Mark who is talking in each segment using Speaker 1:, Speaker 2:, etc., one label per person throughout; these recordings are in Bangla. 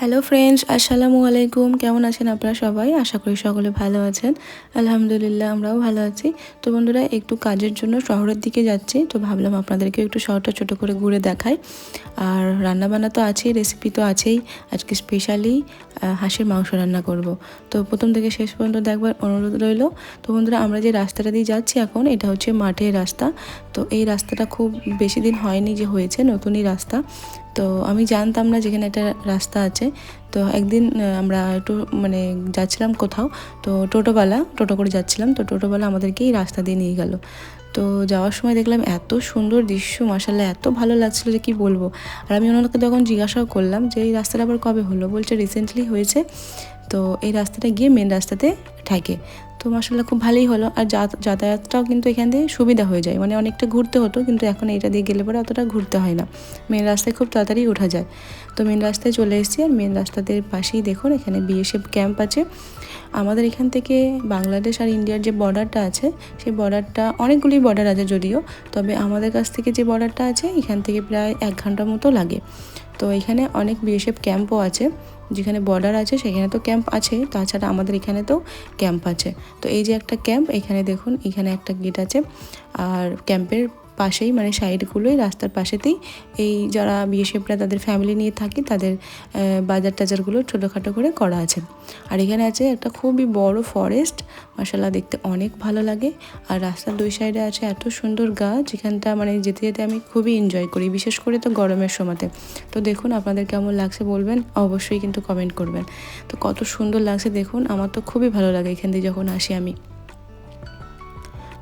Speaker 1: হ্যালো ফ্রেন্ডস আসসালামু আলাইকুম কেমন আছেন আপনারা সবাই? আশা করি সকলে ভালো আছেন। আলহামদুলিল্লাহ, আমরাও ভালো আছি। তো বন্ধুরা, একটু কাজের জন্য শহরের দিকে যাচ্ছি। তো ভাবলাম আপনাদেরকে একটু শহরটা ছোট করে ঘুরে দেখাই। আর রান্নাবান্না তো আছেই রেসিপি তো আছেই। আজকে স্পেশালি হাঁসের মাংস রান্না করব। তো প্রথম থেকে শেষ পর্যন্ত দেখবার অনুরোধ রইল। তো বন্ধুরা, আমরা যে রাস্তাটা দিয়ে যাচ্ছি এখন, এটা হচ্ছে মাঠের রাস্তা। তো এই রাস্তাটা খুব বেশি দিন হয়নি যে হয়েছে, নতুনই রাস্তা। তো আমি জানতাম না যেখানে একটা রাস্তা আছে। তো একদিন আমরা একটু মানে যাচ্ছিলাম কোথাও, তো টোটোওয়ালা, টোটো করে যাচ্ছিলাম, তো টোটোওয়ালা আমাদেরকে এই রাস্তা দিয়ে নিয়ে গেল। তো যাওয়ার সময় দেখলাম এত সুন্দর দৃশ্য মাসাল্লাহ এত ভালো লাগছিল যে কি বলব। আর আমি ওনাকে তখন জিজ্ঞাসাও করলাম যে, এই রাস্তাটা আবার কবে হলো? বলছে, রিসেন্টলি হয়েছে। তো এই রাস্তাটা গিয়ে মেন রাস্তাতে থাকে। তো মাসাল্লাহ খুব ভালোই হলো। আর যাতায়াতটাও কিন্তু এখান দিয়ে সুবিধা হয়ে যায়। মানে অনেকটা ঘুরতে হতো, কিন্তু এখন এটা দিয়ে গেলে পরে অতটা ঘুরতে হয় না। মেন রাস্তায় খুব তাড়াতাড়ি ওঠা যায়। তো মেন রাস্তায় চলে এসেছি। আর মেন রাস্তাদের পাশেই দেখুন, এখানে বিএসএফ ক্যাম্প আছে। আমাদের এখান থেকে বাংলাদেশ আর ইন্ডিয়ার যে বর্ডারটা আছে, সেই বর্ডারটা অনেকগুলি বর্ডার আছে যদিও। তবে আমাদের কাছ থেকে যে বর্ডারটা আছে, এখান থেকে প্রায় এক ঘণ্টার মতো লাগে। তো এখানে অনেক বিএসএফ ক্যাম্পও আছে, যেখানে বর্ডার আছে, সেখানে তো ক্যাম্প আছে, তাছাড়া আমাদের এখানে তো ক্যাম্প আছে। তো এই যে একটা ক্যাম্প, এখানে দেখুন, এখানে একটা গেট আছে, আর ক্যাম্পের পাশেই মানে সাইডগুলোই, রাস্তার পাশেতেই এই যারা বিএসএফরা তাদের ফ্যামিলি নিয়ে থাকে, তাদের বাজার টাজারগুলো ছোটোখাটো করে করা আছে। আর এখানে আছে একটা খুবই বড় ফরেস্ট মশালা দেখতে অনেক ভালো লাগে। আর রাস্তার দুই সাইডে আছে এত সুন্দর গাছ যেখানটা মানে যেতে যেতে আমি খুবই এনজয় করি, বিশেষ করে তো গরমের সময়তে। তো দেখুন আপনাদের কেমন লাগছে বলবেন, অবশ্যই কিন্তু কমেন্ট করবেন। তো কত সুন্দর লাগছে দেখুন, আমার তো খুবই ভালো লাগে এখান দিয়ে যখন আসি আমি।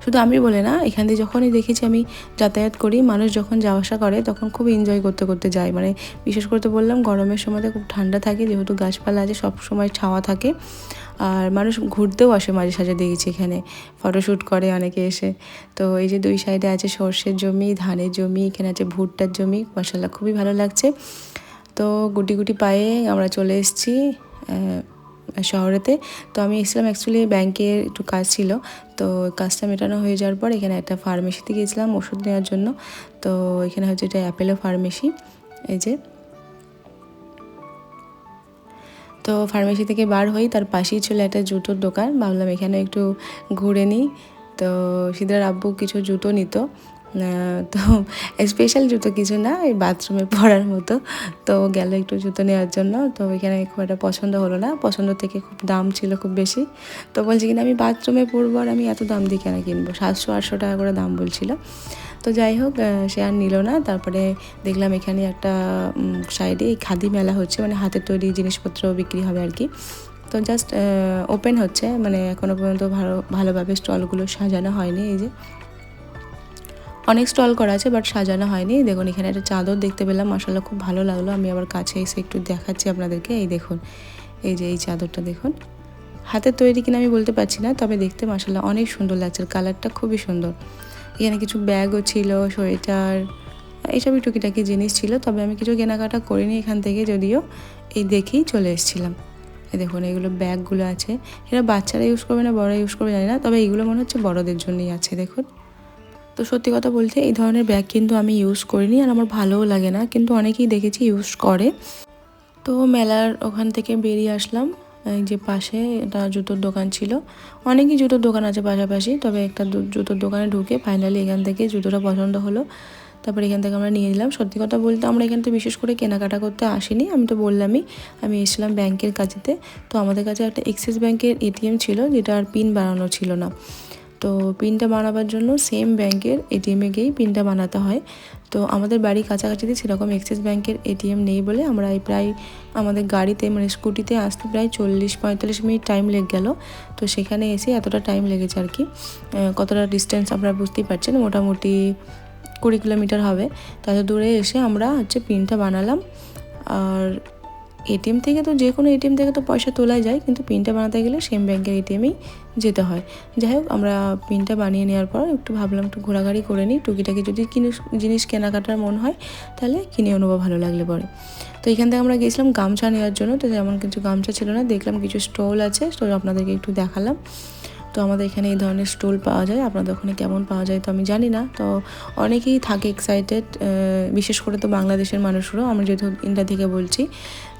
Speaker 1: শুধু আমি বলে না, এখান দিয়ে যখনই দেখেছি আমি যাতায়াত করি, মানুষ যখন যাওয়া আসা করে তখন খুব এনজয় করতে করতে যায়। মানে বিশেষ করে তো বললাম, গরমের সময়তে খুব ঠান্ডা থাকে, যেহেতু গাছপালা আছে, সব সময় ছাওয়া থাকে। আর মানুষ ঘুরতেও আসে মাঝে সাঝে দেখেছি এখানে ফটোশ্যুট করে অনেকে এসে। তো এই যে দুই সাইডে আছে সর্ষের জমি, ধানের জমি, এখানে আছে ভুট্টার জমি মশাল্লা খুবই ভালো লাগছে। তো গুটি গুটি পায়ে আমরা চলে এসেছি শহরেতে। তো আমি এসেছিলাম অ্যাকচুয়ালি ব্যাংকে একটু কাজ ছিল। তো কাজটা মেটানো হয়ে যাওয়ার পর এখানে একটা ফার্মেসিতে গিয়েছিলাম ওষুধ নেওয়ার জন্য। তো এখানে হচ্ছে এটা অ্যাপেলো ফার্মেসি এই যে। তো ফার্মেসি থেকে বার হই, তার পাশেই ছিল একটা জুতোর দোকান। ভাবলাম এখানে একটু ঘুরে নিই। তো সিদ্ধার আব্বু কিছু জুতো নিত। তো স্পেশাল জুতো কিছু না, এই বাথরুমে পরার মতো। তো গেল একটু জুতো নেওয়ার জন্য, তো এখানে খুব একটা পছন্দ হলো না। পছন্দ থেকে খুব দাম ছিল খুব বেশি। তো বলছি কিনা, আমি বাথরুমে পরবো আর আমি এত দাম দিয়ে কেন কিনবো? সাতশো, আটশো টাকা করে দাম বলছিল। তো যাই হোক সে আর নিল না। তারপরে দেখলাম এখানে একটা সাইডে এই খাদি মেলা হচ্ছে মানে হাতের তৈরি জিনিসপত্র বিক্রি হবে আর কি। তো জাস্ট ওপেন হচ্ছে মানে এখনও পর্যন্ত ভালো, ভালোভাবে স্টলগুলো সাজানো হয়নি এই যে। অনেক স্টল করা আছে বাট সাজানো হয়নি। দেখুন, এখানে একটা চাদর দেখতে পেলাম মশালা খুব ভালো লাগল। আমি আবার কাছে এসে একটু দেখাচ্ছি আপনাদেরকে। এই দেখুন, এই যে এই চাদরটা দেখুন। হাতের তৈরি কিনা আমি বলতে পারছি না, তবে দেখতে মশালা অনেক সুন্দর লাগছে কালারটা খুবই সুন্দর। এখানে কিছু ব্যাগও ছিল, সোয়েটার এইসবই টুকিটাকি জিনিস ছিল, তবে আমি কিছু কেনাকাটা করিনি এখান থেকে, যদিও এই দেখেই চলে এসেছিলাম। এই দেখুন, এগুলো ব্যাগগুলো আছে। এরা বাচ্চারা ইউজ করবে না, বড়রা ইউজ করবে জানি না, তবে এইগুলো মনে হচ্ছে বড়দের জন্যই আছে, দেখুন। তো সত্যি কথা বলতে এই ধরনের ব্যাগ কিন্তু আমি ইউজ করিনি আর আমার ভালোও লাগে না, কিন্তু অনেকেই দেখেছি ইউজ করে। তো মেলার ওখান থেকে বেরিয়ে আসলাম যে পাশে একটা জুতোর দোকান ছিল। অনেকই জুতোর দোকান আছে পাশাপাশি, তবে একটা জুতোর দোকানে ঢুকে ফাইনালি এখান থেকে জুতোটা পছন্দ হলো। তারপরে এখান থেকে আমরা নিয়ে নিলাম। সত্যি কথা বলতে আমরা এখান থেকে বিশেষ করে কেনাকাটা করতে আসিনি, আমি তো বললামই, আমি এসেছিলাম ব্যাংকের কাছেতে। তো আমাদের কাছে একটা এক্সিস ব্যাংকের এটিএম ছিল, যেটা আর পিন বানানো ছিল না। তো পিনটা বানাবার জন্য সেম ব্যাংকের এটিএমে গিয়েই পিনটা বানাতে হয়। তো আমাদের বাড়ির কাছাকাছিতে সেরকম এক্সিস ব্যাংকের এটিএম নেই বলে আমরা এই প্রায় আমাদের গাড়িতে মানে স্কুটিতে আসতে প্রায় চল্লিশ পঁয়তাল্লিশ মিনিট টাইম লেগে গেল। তো সেখানে এসে এতটা টাইম লেগেছে আর কি। কতটা ডিস্টেন্স আপনারা বুঝতেই পারছেন, মোটামুটি কুড়ি কিলোমিটার হবে। তত দূরে এসে আমরা হচ্ছে পিনটা বানালাম। আর এটিএম থেকে তো যে কোনো এটিএম থেকে তো পয়সা তোলাই যায়, কিন্তু পিনটা বানাতে গেলে সেম ব্যাংকের এটিএমেই যেতে হয়। যাই হোক, আমরা পিনটা বানিয়ে নেওয়ার পর একটু ভাবলাম একটু ঘোরাঘাড়ি করে নিই। টুকিটাকি যদি কিনে, জিনিস কেনাকাটার মন হয়, তাহলে কিনে অনুভব ভালো লাগলে পরে। তো এখান থেকে আমরা গেছিলাম গামছা নেওয়ার জন্য। তো যেমন কিছু গামছা ছিল না, দেখলাম কিছু স্টল আছে, স্টল আপনাদেরকে একটু দেখালাম। তো আমাদের এখানে এই ধরনের স্টল পাওয়া যায়। আপনাদের ওখানে কেমন পাওয়া যায় তো আমি জানি না। তো অনেকেই থাকে এক্সাইটেড বিশেষ করে তো বাংলাদেশের মানুষরাও আমরা যেহেতু ইন্ডিয়া থেকে বলছি।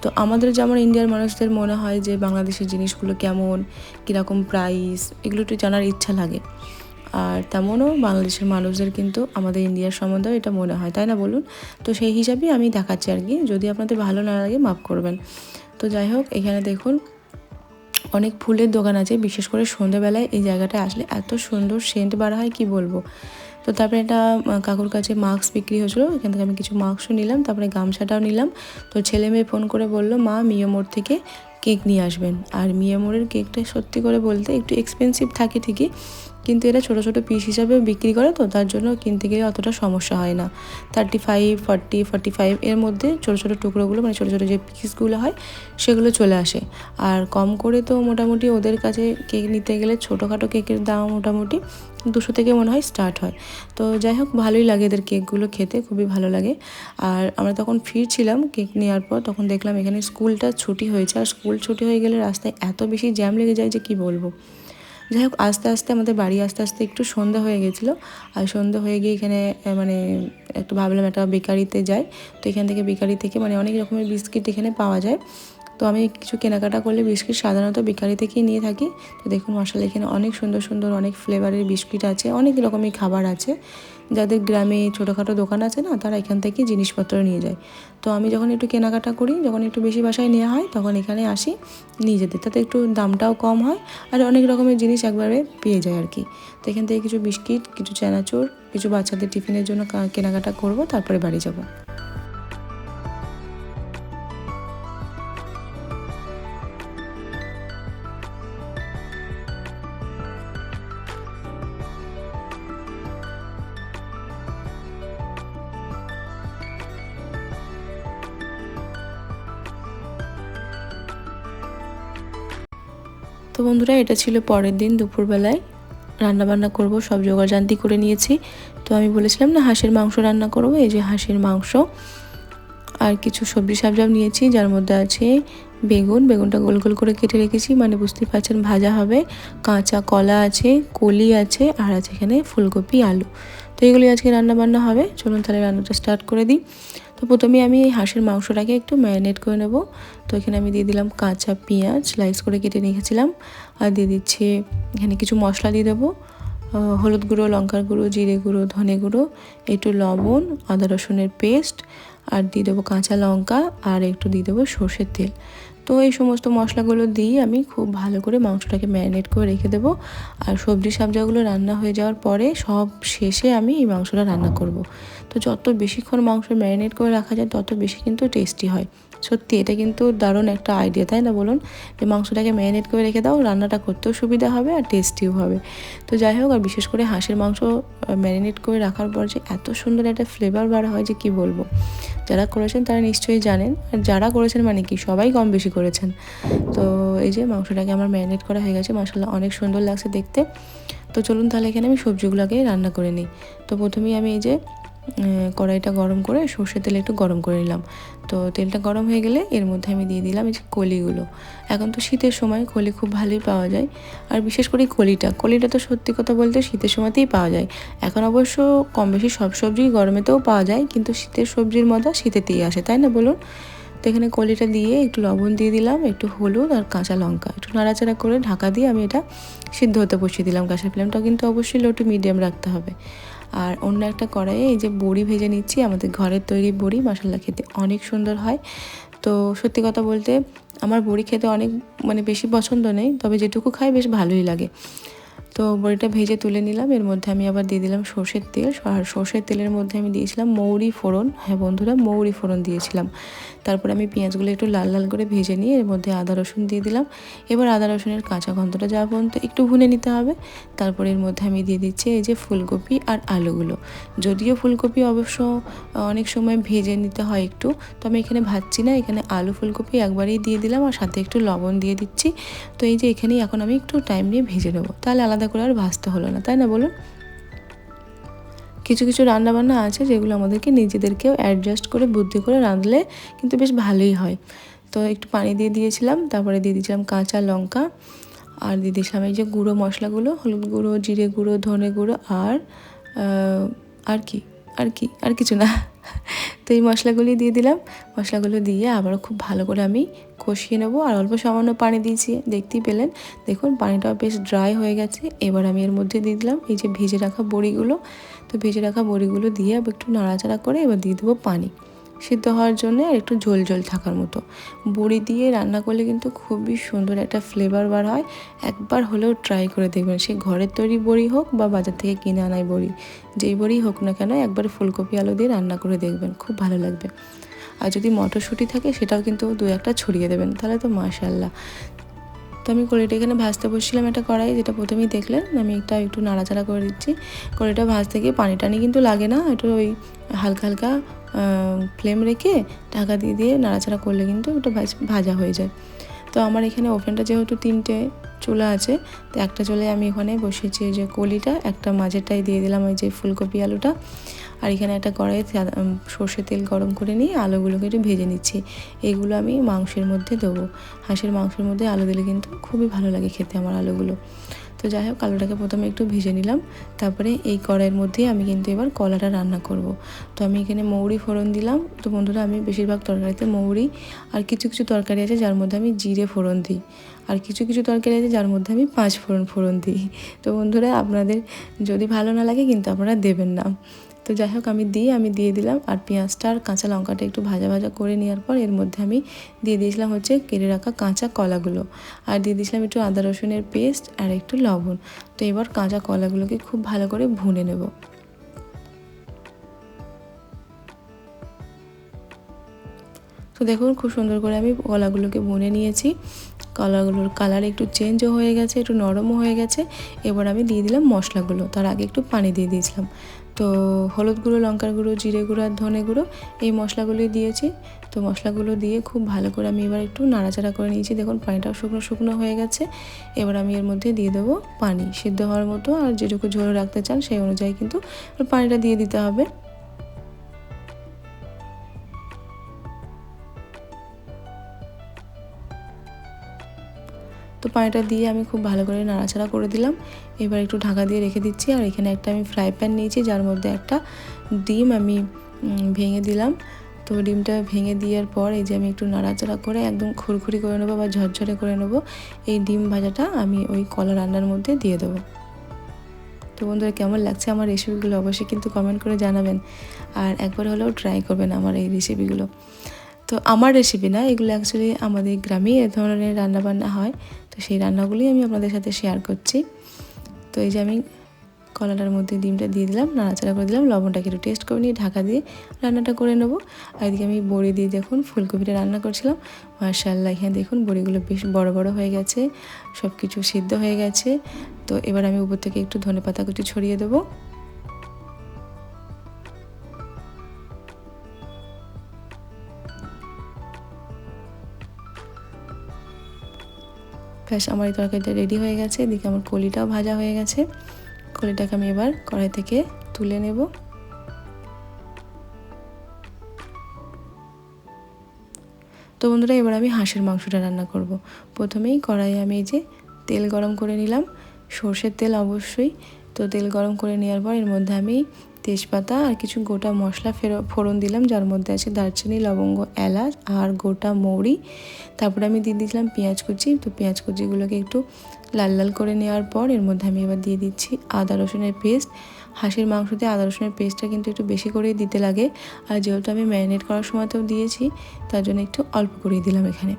Speaker 1: তো আমাদের যেমন ইন্ডিয়ার মানুষদের মনে হয় যে বাংলাদেশের জিনিসগুলো কেমন, কীরকম প্রাইস এগুলো একটু জানার ইচ্ছা লাগে। আর তেমনও বাংলাদেশের মানুষদের কিন্তু আমাদের ইন্ডিয়ার সম্বন্ধেও এটা মনে হয়। তাই না বলুন? তো সেই হিসাবেই আমি দেখাচ্ছি আর কি। যদি আপনাদের ভালো না লাগে, মাফ করবেন। তো যাই হোক, এখানে দেখুন অনেক ফুলের দোকান আছে, বিশেষ করে সন্ধেবেলায় এই জায়গাটা আসলে এত সুন্দর সেন্ট বাড়া হয়, কি বলব? তো তারপরে একটা কাকুর কাছে মাস্ক বিক্রি হয়েছিলো, এখান থেকে আমি কিছু মাস্কও নিলাম, তারপরে গামছাটাও নিলাম। তো ছেলে মেয়ে ফোন করে বলল, মা মিয়ামোড় থেকে কেক নিয়ে আসবেন। আর মিয়ামোড়ের কেকটা সত্যি করে বলতে একটু এক্সপেন্সিভ থাকে ঠিকই কিন্তু এরা ছোটো ছোটো পিস হিসাবে বিক্রি করে তো, তার জন্য কিনতে গেলে অতটা সমস্যা হয় না। Thirty five forty forty five এর মধ্যে ছোটো ছোটো টুকরোগুলো মানে ছোটো ছোটো যে পিসগুলো হয়, সেগুলো চলে আসে। আর কম করে তো মোটামুটি ওদের কাছে কেক নিতে গেলে ছোটোখাটো কেকের দাম মোটামুটি দুশো থেকে মনে হয় স্টার্ট হয়। তো যাই হোক, ভালোই লাগে এদের কেকগুলো খেতে, খুবই ভালো লাগে। আর আমরা তখন ফিরছিলাম কেক নেওয়ার পর, তখন দেখলাম এখানে স্কুলটা ছুটি হয়েছে। আর স্কুল ছুটি হয়ে গেলে রাস্তায় এত বেশি জ্যাম লেগে যায় যে কি বলব? যাই হোক, আস্তে আস্তে আমাদের বাড়ি আস্তে আস্তে একটু সন্ধ্যা হয়ে গেছিল। আর সন্ধ্যা হয়ে গিয়ে এখানে মানে একটু ভাবলাম একটা বেকারিতে যাই। তো এখান থেকে বেকারি থেকে মানে অনেক রকমের বিস্কিট এখানে পাওয়া যায়। তো আমি কিছু কেনাকাটা করলে বিস্কিট সাধারণত বেকারি থেকেই নিয়ে থাকি। তো দেখুন মশলা এখানে অনেক সুন্দর সুন্দর অনেক ফ্লেভারের বিস্কিট আছে, অনেক রকমের খাবার আছে। যাদের গ্রামে ছোটোখাটো দোকান আছে না, তারা এখান থেকে জিনিসপত্র নিয়ে যায়। তো আমি যখন একটু কেনাকাটা করি, যখন একটু বেশি বাসায় নেওয়া হয়, তখন এখানে আসি, নিয়ে যেতে। তাতে একটু দামটাও কম হয় আর অনেক রকমের জিনিস একবারে পেয়ে যায় আর কি। তো এখান থেকে কিছু বিস্কিট, কিছু চানাচুর, কিছু বাচ্চাদের টিফিনের জন্য কেনাকাটা করব, তারপরে বাড়ি যাব। বন্ধুরা, এটা ছিল পরের দিন দুপুরবেলায়। রান্না বান্না করব, সব জোগাড়জান্তি করে নিয়েছি। তো আমি বলেছিলাম না, হাঁসের মাংস রান্না করব, এই যে হাঁসের মাংস। আর কিছু সবজি সাবজাব নিয়েছি, যার মধ্যে আছে বেগুন। বেগুনটা গোল গোল করে কেটে রেখেছি মানে বুঝতেই পারছেন, ভাজা হবে। কাঁচা কলা আছে, কলি আছে, আর আছে এখানে ফুলকপি, আলু। এগুলি আজকে রান্না বান্না হবে। চলুন তাহলে রান্নাটা স্টার্ট করে দিই। তো প্রথমে আমি এই হাঁসের মাংসটাকে একটু ম্যারিনেট করে নেব। তো এখানে আমি দিয়ে দিলাম কাঁচা পেঁয়াজ স্লাইস করে কেটে রেখেছিলাম। আর দিয়ে দিচ্ছি এখানে কিছু মশলা দিয়ে দেবো। হলুদ গুঁড়ো, লঙ্কার গুঁড়ো, জিরে গুঁড়ো, ধনে গুঁড়ো, একটু লবণ, আদা রসুনের পেস্ট আর দিয়ে দেবো কাঁচা লঙ্কা, আর একটু দিয়ে দেবো সর্ষের তেল। তো এই সমস্ত মশলাগুলো দিয়ে আমি খুব ভালো করে মাংসটাকে ম্যারিনেট করে রেখে দেবো। আর সবজি সাবজাগুলো রান্না হয়ে যাওয়ার পরে সব শেষে আমি এই মাংসটা রান্না করব। তো যত বেশিক্ষণ মাংস ম্যারিনেট করে রাখা যায়, তত বেশি কিন্তু টেস্টি হয়। সত্যি, এটা কিন্তু দারুণ একটা আইডিয়া তাই না বলুন? যে মাংসটাকে ম্যারিনেট করে রেখে দাও, রান্নাটা করতেও সুবিধা হবে আর টেস্টিও হবে। তো যাই হোক, আর বিশেষ করে হাঁসের মাংস ম্যারিনেট করে রাখার পর যে এত সুন্দর একটা ফ্লেভার বার হয় যে কি বলব? যারা করেছেন তারা নিশ্চয়ই জানেন। আর যারা করেছেন মানে কি? সবাই কম বেশি করেছেন। তো এই যে মাংসটাকে আমার ম্যারিনেট করা হয়ে গেছে মশলা অনেক সুন্দর লাগছে দেখতে। তো চলুন তাহলে এখানে আমি সবজিগুলোকে রান্না করে নিই। তো প্রথমেই আমি এই যে কড়াইটা গরম করে সর্ষের তেল একটু গরম করে নিলাম। তো তেলটা গরম হয়ে গেলে এর মধ্যে আমি দিয়ে দিলাম এই যে কলিগুলো। এখন তো শীতের সময় কলি খুব ভালোই পাওয়া যায়। আর বিশেষ করে কলিটা কলিটা তো সত্যি কথা বলতে শীতের সময়তেই পাওয়া যায়। এখন অবশ্য কম বেশি সব সবজি গরমেতেও পাওয়া যায়, কিন্তু শীতের সবজির মজা শীতেতেই আসে, তাই না বলুন? তো এখানে কলিটা দিয়ে একটু লবণ দিয়ে দিলাম, একটু হলুদ আর কাঁচা লঙ্কা। একটু নাড়াচাড়া করে ঢাকা দিয়ে আমি এটা সিদ্ধ হতে বসিয়ে দিলাম। গ্যাসের ফ্লেমটাও কিন্তু অবশ্যই লো টু মিডিয়াম রাখতে হবে। আর অন্য একটা কড়াইয়ে এই যে বড়ি ভেজে নিচ্ছি, আমাদের ঘরের তৈরি বড়ি মশলা খেতে অনেক সুন্দর হয়। তো সত্যি কথা বলতে আমার বড়ি খেতে অনেক মানে বেশি পছন্দ নেই, তবে যেটুকু খাই বেশ ভালোই লাগে। তো বড়িটা ভেজে তুলে নিলাম। এর মধ্যে আমি আবার দিয়ে দিলাম সর্ষের তেল। আর সর্ষের তেলের মধ্যে আমি দিয়েছিলাম মৌরি ফোড়ন। হ্যাঁ বন্ধুরা, মৌরি ফোড়ন দিয়েছিলাম। তারপরে আমি পেঁয়াজগুলো একটু লাল লাল করে ভেজে নিয়ে এর মধ্যে আদা রসুন দিয়ে দিলাম। এবার আদা রসুনের কাঁচা গন্ধটা যাওয়া পর্যন্ত একটু ভুনে নিতে হবে। তারপরে এর মধ্যে আমি দিয়ে দিচ্ছি এই যে ফুলকপি আর আলুগুলো। যদিও ফুলকপি অবশ্য অনেক সময় ভেজে নিতে হয় একটু। তো আমি এখানে ভাজছি না, এখানে আলু ফুলকপি একবারেই দিয়ে দিলাম। আর সাথে একটু লবণ দিয়ে দিচ্ছি। তো এই যে এখানেই এখন আমি একটু টাইম নিয়ে ভেজে নেব। তাহলে আলাদা করে আর ভাজতে হলো না, তাই না বলুন? কিছু কিছু রান্নাবান্না আছে যেগুলো আমাদেরকে নিজেদেরকেও অ্যাডজাস্ট করে, বুদ্ধি করে রাঁধলে কিন্তু বেশ ভালোই হয়। তো একটু পানি দিয়ে দিয়েছিলাম, তারপরে দিয়ে দিয়েছিলাম কাঁচা লঙ্কা, আর দিয়ে দিয়েছিলাম এই যে গুঁড়ো মশলাগুলো, হলুদ গুঁড়ো, জিরে গুঁড়ো, ধনে গুঁড়ো, আর আর কি আর কি, আর কিছু না। তো এই মশলাগুলি দিয়ে দিলাম। মশলাগুলো দিয়ে আবারও খুব ভালো করে আমি কষিয়ে নেব আর অল্প সামান্য পানি দিয়েছি, দেখতেই পেলেন। দেখুন পানিটা বেশ ড্রাই হয়ে গেছে। এবার আমি এর মধ্যে দিয়ে দিলাম এই যে ভেজে রাখা বড়িগুলো। তো ভেজে রাখা বড়িগুলো দিয়ে একটু নাড়াচাড়া করে এবার দিয়ে দেবো পানি। সিদ্ধ হওয়ার জন্য আর একটু ঝোল ঝোল থাকার মতো। বড়ি দিয়ে রান্না করলে কিন্তু খুবই সুন্দর একটা ফ্লেভার বার হয়। একবার হলেও ট্রাই করে দেখবেন। সে ঘরের তৈরি বড়ি হোক বা বাজার থেকে কিনে আনাই বড়ি, যেই বড়ি হোক না কেন একবার ফুলকপি আলু দিয়ে রান্না করে দেখবেন। খুব ভালো লাগবে। আর যদি মটরশুঁটি থাকে, সেটাও কিন্তু দু একটা ছড়িয়ে দেবেন। তাহলে তো মাশাল্লাহ তো আমি কড়াইটা এখানে ভাজতে বসছিলাম একটা কড়াই, যেটা প্রথমেই দেখলেন। আমি একটা একটু নাড়াচাড়া করে দিচ্ছি। কড়াইটা ভাজতে গিয়ে পানি টানি কিন্তু লাগে না। একটু ওই হালকা হালকা ফ্লেম রেখে ঢাকা দিয়ে দিয়ে নাড়াচাড়া করলে কিন্তু ওটা ভাজ- হয়ে যায়। তো আমার এখানে ওভেনটা যেহেতু তিনটে চুলা আছে, তো একটা চুলায় আমি এখানে এই যে কলিটা, একটা মাঝেরটাই দিয়ে দিলাম ওই যে ফুলকপি আলুটা। আর এখানে একটা কড়াইয়ে তেল- সর্ষে তেল গরম করে নিয়ে আলুগুলোকে একটু ভেজে নিচ্ছি। এইগুলো আমি মাংসের মধ্যে দেবো। হাঁসের মাংসের মধ্যে আলু দিলে কিন্তু খুবই ভালো লাগে খেতে আমার আলুগুলো। তো যাই হোক, আলুটাকে প্রথমে একটু ভেজে নিলাম। তারপরে এই কড়াইয়ের মধ্যে আমি কিন্তু এবার কলাটা রান্না করব। তো আমি এখানে মৌরি ফোড়ন দিলাম। তো বন্ধুরা, আমি বেশিরভাগ তরকারিতে মৌরি আর কিছু কিছু তরকারি আছে যার মধ্যে আমি জিরে ফোড়ন দিই। আর কিছু কিছু তরকারি আছে যার মধ্যে আমি পাঁচ ফোড়ন ফোড়ন দিই। তো বন্ধুরা, আপনাদের যদি ভালো না লাগে কিন্তু আপনারা দেবেন না। তো যাই হোক, আমি দিই আমি দিয়ে দিলাম আর পেঁয়াজটা আর কাঁচা লঙ্কাটা একটু ভাজা ভাজা করে নেওয়ার পর এর মধ্যে আমি দিয়ে দিয়েছিলাম হচ্ছে কেটে রাখা কাঁচা কলাগুলো। আর দিয়ে দিয়েছিলাম একটু আদা রসুনের পেস্ট আর একটু লবণ। তো এবার কাঁচা কলাগুলোকে খুব ভালো করে ভুনে নেব। তো দেখুন, খুব সুন্দর করে আমি কলাগুলোকে বুনে নিয়েছি। কলাগুলোর কালার একটু চেঞ্জও হয়ে গেছে, একটু নরমও হয়ে গেছে। এবার আমি দিয়ে দিলাম মশলাগুলো। তার আগে একটু পানি দিয়ে দিয়েছিলাম। তো হলুদ গুঁড়ো, লঙ্কার গুঁড়ো, জিরে গুঁড়ো আর ধনে গুঁড়ো এই মশলাগুলোই দিয়েছি। তো মশলাগুলো দিয়ে খুব ভালো করে আমি এবার একটু নাড়াচাড়া করে নিয়েছি। দেখুন, পানিটাও শুকনো শুকনো হয়ে গেছে। এবার আমি এর মধ্যে দিয়ে দেবো পানি। সিদ্ধ হওয়ার মতো আর যেটুকু ঝোল রাখতে চান সেই অনুযায়ী কিন্তু পানিটা দিয়ে দিতে হবে। তো পানিটা দিয়ে আমি খুব ভালো করে নাড়াচাড়া করে দিলাম। এবার একটু ঢাকা দিয়ে রেখে দিচ্ছি আর এখানে একটা আমি ফ্রাই প্যান নিয়েছি, যার মধ্যে একটা ডিম আমি ভেঙে দিলাম। তো ডিমটা ভেঙে দেওয়ার পর এই যে আমি একটু নাড়াচাড়া করে একদম খুরখুরি করে নেব বা ঝরঝরে করে নেব, এই ডিম ভাজাটা আমি ওই কলা রান্নার মধ্যে দিয়ে দেবো। তো বন্ধুরা, কেমন লাগছে আমার রেসিপিগুলো অবশ্যই কিন্তু কমেন্ট করে জানাবেন আর একবার হলেও ট্রাই করবেন আমার এই রেসিপিগুলো। তো আমার রেসিপি না, এগুলো অ্যাকচুয়ালি আমাদের গ্রামেই এ ধরনের রান্নাবান্না হয়। তো সেই রান্নাগুলোই আমি আপনাদের সাথে শেয়ার করছি। তো এই যে আমি কলাটার মধ্যে ডিমটা দিয়ে দিলাম, নাড়াচাড়া করে দিলাম, লবণটাকে একটু টেস্ট করে নিয়ে ঢাকা দিয়ে রান্নাটা করে নেব। আর এদিকে আমি বড়ি দিয়ে দেখুন, ফুলকপিটা রান্না করছিলাম। মার্শাল্লাহ এখানে দেখুন বড়িগুলো বেশ বড় বড় হয়ে গেছে সব কিছু সিদ্ধ হয়ে গেছে। তো এবার আমি উপর থেকে একটু ধনে পাতা কুচি ছড়িয়ে দেবো। ব্যাস আমার এই তরকারিটা রেডি হয়ে গেছে। এদিকে আমার কলিটাও ভাজা হয়ে গেছে। কলিটাকে আমি এবার কড়াই থেকে তুলে নেব। তো বন্ধুরা, এবার আমি হাঁসের মাংসটা রান্না করব। প্রথমেই কড়াইয়ে আমি এই যে তেল গরম করে নিলাম। সর্ষের তেল অবশ্যই তো তেল গরম করে নেওয়ার পর এর মধ্যে আমি তেজপাতা আর কিছু গোটা মশলা ফেরো ফোড়ন দিলাম, যার মধ্যে আছে দারচিনি, লবঙ্গ, এলাচ আর গোটা মৌরি। তারপরে আমি দিয়ে দিয়েছিলাম পেঁয়াজ কুচি। তো পেঁয়াজ কুচিগুলোকে একটু লাল লাল করে নেওয়ার পর এর মধ্যে আমি এবার দিয়ে দিচ্ছি আদা রসুনের পেস্ট। হাঁসের মাংসতে আদা রসুনের পেস্টটা কিন্তু একটু বেশি করেই দিতে লাগে। আর যেহেতু আমি ম্যারিনেট করার সময়তেও দিয়েছি, তার জন্য একটু অল্প করেই দিলাম এখানে।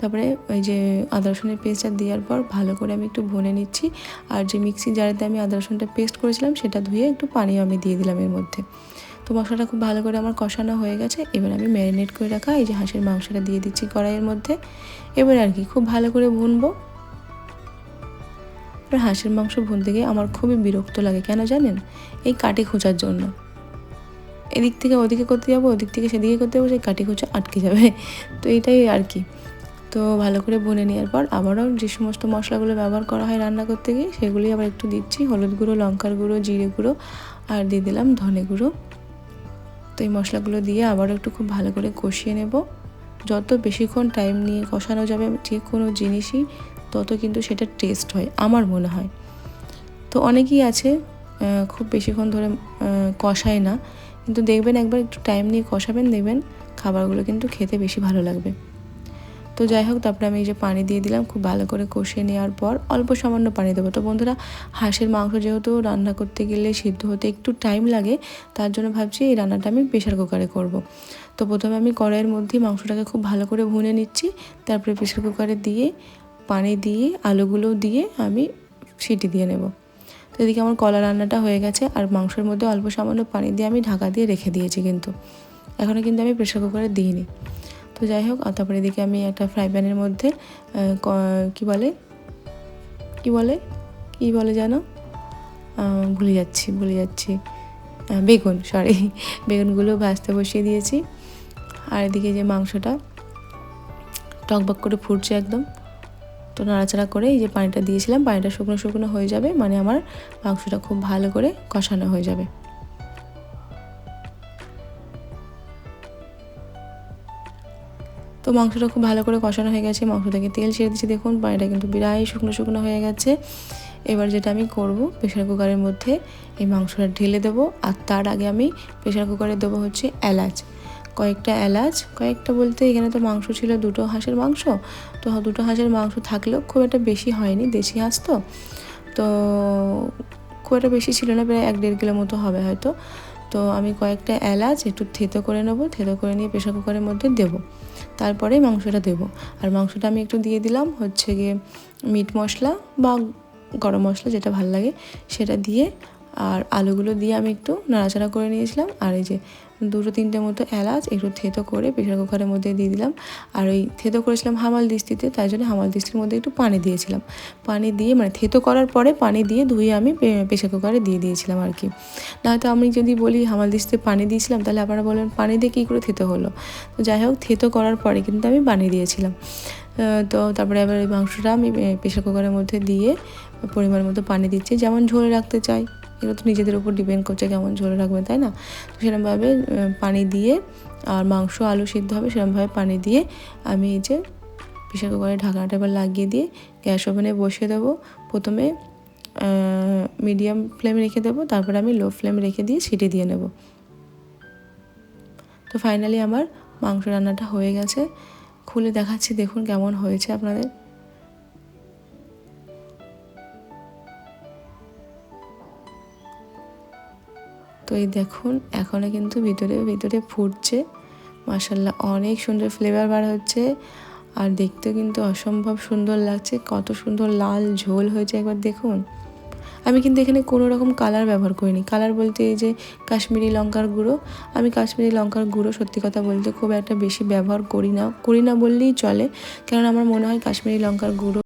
Speaker 1: তারপরে ওই যে আদা রসুনের পেস্টটা দেওয়ার পর ভালো করে আমি একটু ভুনে নিচ্ছি। আর যে মিক্সি জারেতে আমি আদা রসুনটা পেস্ট করেছিলাম, সেটা ধুয়ে একটু পানিও আমি দিয়ে দিলাম এর মধ্যে। তো মশলাটা খুব ভালো করে আমার কষানো হয়ে গেছে। এবার আমি ম্যারিনেট করে রাখা এই যে হাঁসের মাংসটা দিয়ে দিচ্ছি কড়াইয়ের মধ্যে। এবার আর কি, খুব ভালো করে ভুনবো। এবার হাঁসের মাংস ভুনতে গিয়ে আমার খুবই বিরক্ত লাগে, কেন জানেন? এই কাটি খোঁচার জন্য। এদিক থেকে ওদিকে করতে যাব, ওদিক থেকে সেদিকে করতে যাব, সেই কাটি খোঁচা আটকে যাবে। তো এটাই আর কি। তো ভালো করে ভুনে নেওয়ার পর আবারও যে সমস্ত মশলাগুলো ব্যবহার করা হয় রান্না করতে গিয়ে, সেগুলি আবার একটু দিচ্ছি। হলুদ গুঁড়ো, লঙ্কার গুঁড়ো, জিরে গুঁড়ো আর দিয়ে দিলাম ধনে গুঁড়ো। তো এই মশলাগুলো দিয়ে আবারও একটু খুব ভালো করে কষিয়ে নেব। যত বেশিক্ষণ টাইম নিয়ে কষানো যাবে যে কোনো জিনিসই তত কিন্তু সেটা টেস্ট হয়, আমার মনে হয়। তো অনেকেই আছে খুব বেশিক্ষণ ধরে কষায় না। কিন্তু দেখবেন একবার একটু টাইম নিয়ে কষাবেন, দেখবেন খাবারগুলো কিন্তু খেতে বেশি ভালো লাগবে। তো যাই হোক, তারপরে আমি এই যে পানি দিয়ে দিলাম, খুব ভালো করে কষিয়ে নেওয়ার পর অল্প সামান্য পানি দেবো। তো বন্ধুরা, হাঁসের মাংস যেহেতু রান্না করতে গেলে সিদ্ধ হতে একটু টাইম লাগে, তার জন্য ভাবছি এই রান্নাটা আমি প্রেশার কুকারে করব। তো প্রথমে আমি কড়াইয়ের মধ্যে মাংসটাকে খুব ভালো করে ভুনে নিচ্ছি, তারপরে প্রেশার কুকারে দিয়ে, পানি দিয়ে, আলুগুলো দিয়ে আমি সিটি দিয়ে নেব। তো এদিকে আমার কলা রান্নাটা হয়ে গেছে, আর মাংসের মধ্যে অল্প সামান্য পানি দিয়ে আমি ঢাকা দিয়ে রেখে দিয়েছি কিন্তু। এখনও কিন্তু আমি প্রেশার কুকারে দিইনি। তো যাই হোক তারপরে এদিকে আমি একটা ফ্রাই প্যানের মধ্যে কি বলে? কি বলে? কি বলে আহ, ভুলে যাচ্ছি ভুলে যাচ্ছি। বেগুন সরি বেগুনগুলো ভাজতে বসিয়ে দিয়েছি। আর এদিকে যে মাংসটা টকবক করে ফুটছে একদম। তো নাড়াচাড়া করে এই যে পানিটা দিয়েছিলাম পানিটা শুকনো শুকনো হয়ে যাবে মানে আমার মাংসটা খুব ভালো করে কষানো হয়ে যাবে। তো মাংসটা খুব ভালো করে কষানো হয়ে গেছে মাংস থেকে তেল ছেড়ে দিচ্ছি দেখুন, পানিটা কিন্তু বিরাই শুকনো শুকনো হয়ে গেছে। এবার যেটা আমি করব প্রেশার কুকারের মধ্যে এই মাংসটা ঢেলে দেবো, আর তার আগে আমি প্রেশার কুকারে দেবো হচ্ছে এলাচ। কয়েকটা এলাচ, কয়েকটা বলতে এখানে তো মাংস ছিল দুটো হাঁসের মাংস, তো দুটো হাঁসের মাংস থাকলেও খুব একটা বেশি হয়নি, দেশি হাঁস তো। তো খুব একটা বেশি ছিল না, প্রায় এক দেড় কিলো মতো হবে হয়তো। তো আমি কয়েকটা এলাচ একটু থেতো করে নেব, থেতো করে নিয়ে প্রেশার কুকারের মধ্যে দেবো। তারপরে মাংসটা দেবো। আর মাংসটা আমি একটু দিয়ে দিলাম হচ্ছে গিয়ে মিট মশলা বা গরম মশলা যেটা ভালো লাগে সেটা দিয়ে আর আলুগুলো দিয়ে আমি একটু নাড়াচাড়া করে নিয়েছিলাম। আর এই যে দুটো তিনটে মতো এলাচ একটু থেতো করে প্রেশার কুকারের মধ্যে দিয়ে দিলাম। আর ওই থেতো করেছিলাম হামাল দিস্তিতে, তাই জন্য হামাল দিস্তির মধ্যে একটু পানি দিয়েছিলাম। পানি দিয়ে মানে থেতো করার পরে পানি দিয়ে ধুয়ে আমি প্রেশার কুকারে দিয়ে দিয়েছিলাম আর কি। না নয়তো আমি যদি বলি হামাল দিস্তিতে পানি দিয়েছিলাম, তাহলে আপনারা বলবেন পানি দিয়ে কী করে থেতো হলো? তো যাই হোক, থেতো করার পরে কিন্তু আমি পানি দিয়েছিলাম। তো তারপরে এই মাংসটা আমি প্রেশার কুকারের মধ্যে দিয়ে পরিমাণ মতো পানি দিচ্ছি, যেমন ঝোলে রাখতে চাই। এগুলো তো নিজেদের উপর ডিপেন্ড করছে কেমন ঝোলে রাখবেন তাই না? সেরকমভাবে পানি দিয়ে আর মাংস, আলু সিদ্ধ হবে সেরকমভাবে পানি দিয়ে আমি এই যে প্রেশার কুকারে ঢাকনাটা এবার লাগিয়ে দিয়ে গ্যাস ওভেনে বসিয়ে দেবো। প্রথমে মিডিয়াম ফ্লেম রেখে দেবো, তারপরে আমি লো ফ্লেম রেখে দিয়ে সিটি দিয়ে নেব। তো ফাইনালি আমার মাংস রান্নাটা হয়ে গেছে। খুলে দেখাচ্ছি, দেখুন কেমন হয়েছে আপনাদের। তো এই দেখুন, এখনও কিন্তু ভিতরে ভিতরে ফুটছে। মাসাল্লাহ অনেক সুন্দর ফ্লেভার বার হচ্ছে। আর দেখতেও কিন্তু অসম্ভব সুন্দর লাগছে, কত সুন্দর লাল ঝোল হয়েছে একবার দেখুন। আমি কিন্তু এখানে কোনো রকম কালার ব্যবহার করিনি। কালার বলতে এই যে কাশ্মীরি লঙ্কার গুঁড়ো, আমি কাশ্মীরি লঙ্কার গুঁড়ো সত্যি কথা বলতে খুব একটা বেশি ব্যবহার করি না করি না বললেই চলে। কারণ আমার মনে হয় কাশ্মীরি লঙ্কার গুঁড়ো